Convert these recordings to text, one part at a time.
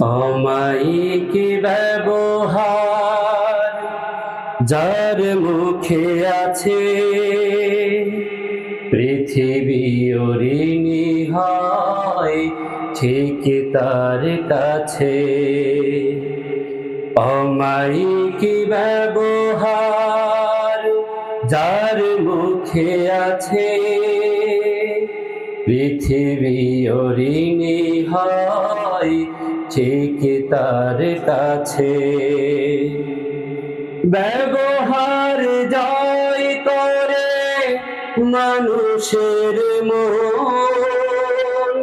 অমায়িক ব্যবহার যার মুখে আছে পৃথিবী ঋণী হয়, ঠিক তার কাছে। অমায়িক ব্যবহার যার মুখে আছে পৃথিবী ঋণী হয় ঠিক তার কাছে? ব্যবহার জয় করে মানুষের মন।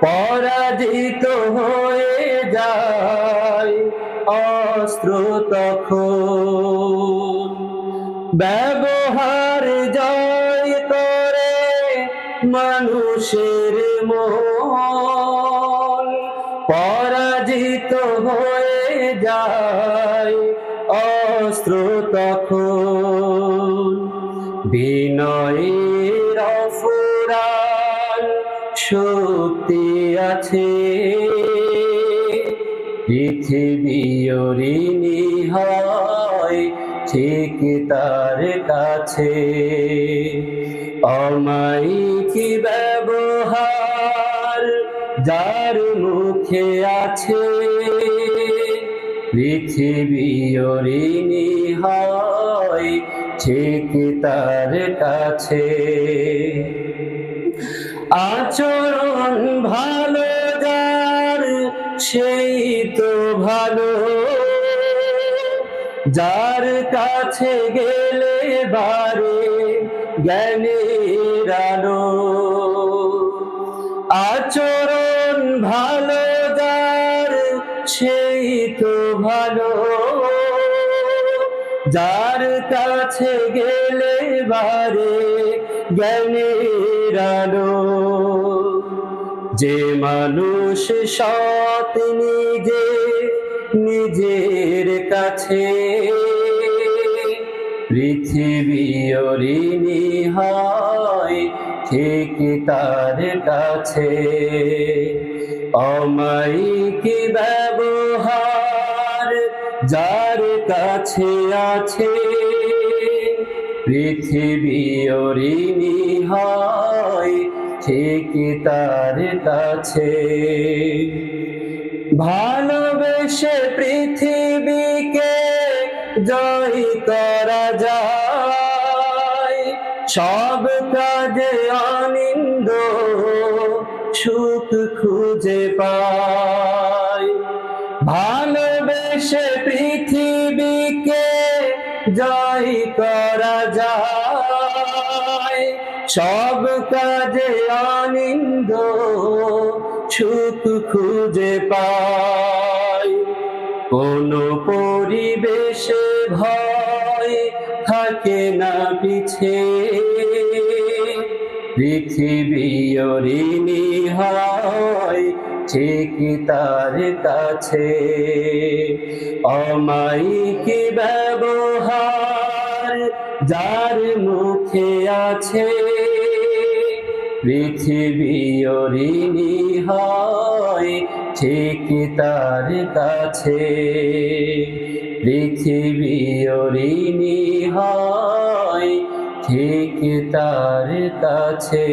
পরাজিত হয়ে যায় অস্ত্র তখন। ব্যবহার জয় করে মানুষের মন। পরাজিত হয়ে যায় অস্ত্র তখন। বিনয়ের অফুরান শক্তি আছে। পৃথিবী হয় ঠিক তার কাছে। অমায়িক ব্যবহার যার মুখে আছে পৃথিবী হয় ঠিক তার কাছে? আচরণ ভালো, যার সেই তো ভালো। যার কাছে গেলে বারে জ্ঞানের আলো। আচরণ যার কাছে গেলে বারে জ্ঞানের আলো। যে মানুষ সৎ নিজে, নিজের কাছে। পৃথিবী ঋণী হয় ঠিক তার কাছে। অমায়িক ব্যবহার যার কাছে আছে। পৃথিবী ঋণী হয় ঠিক তার কাছে। ভালোবেসে পৃথিবীকে জয় করা যায়। সব কাজে আনন্দ সুখ খুঁজে পায়। ভালোবেসে পৃথিবীকে জয় করা যায়। সব কাজে আনন্দ সুখ খুঁজে পায় কোন পরিবেশে ভয় থাকে না পিছে। পৃথিবী ঋণী হয় ঠিক তার কাছে। অমায়িক ব্যবহার যার মুখে আছে, পৃথিবী হয় ঠিক তার কাছে। পৃথিবী হয় ঠিক তার কাছে।